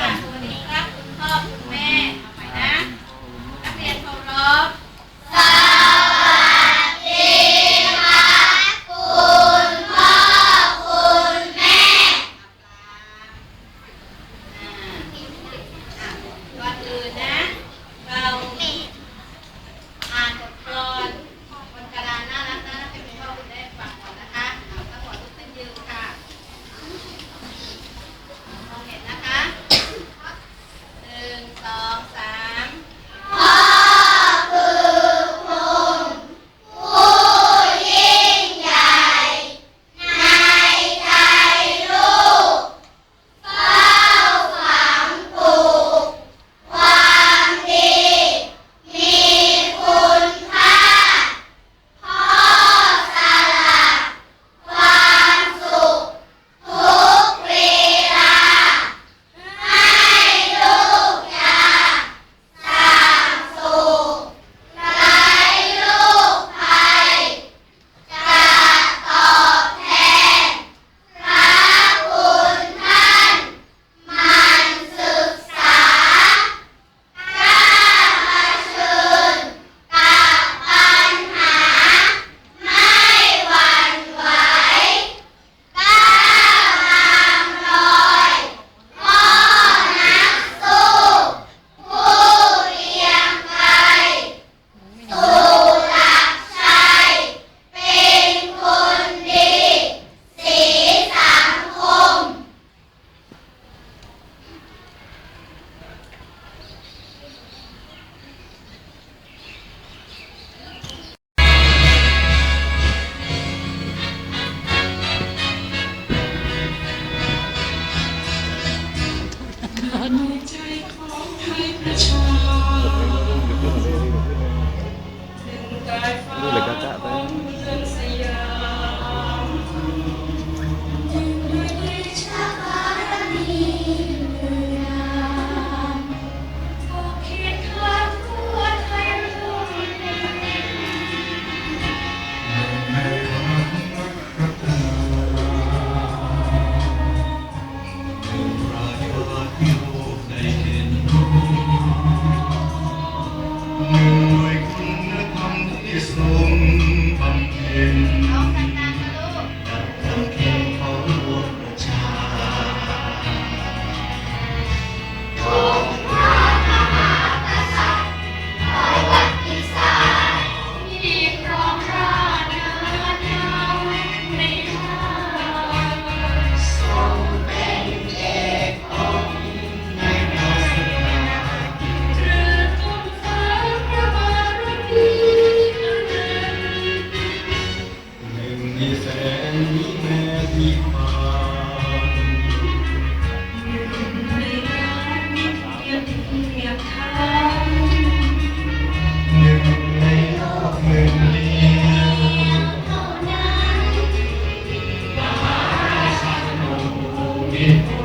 ค่ะสวัสดีครับคุณพ่อคุณแม่เอาไปนะ Yeah.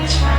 It's fine.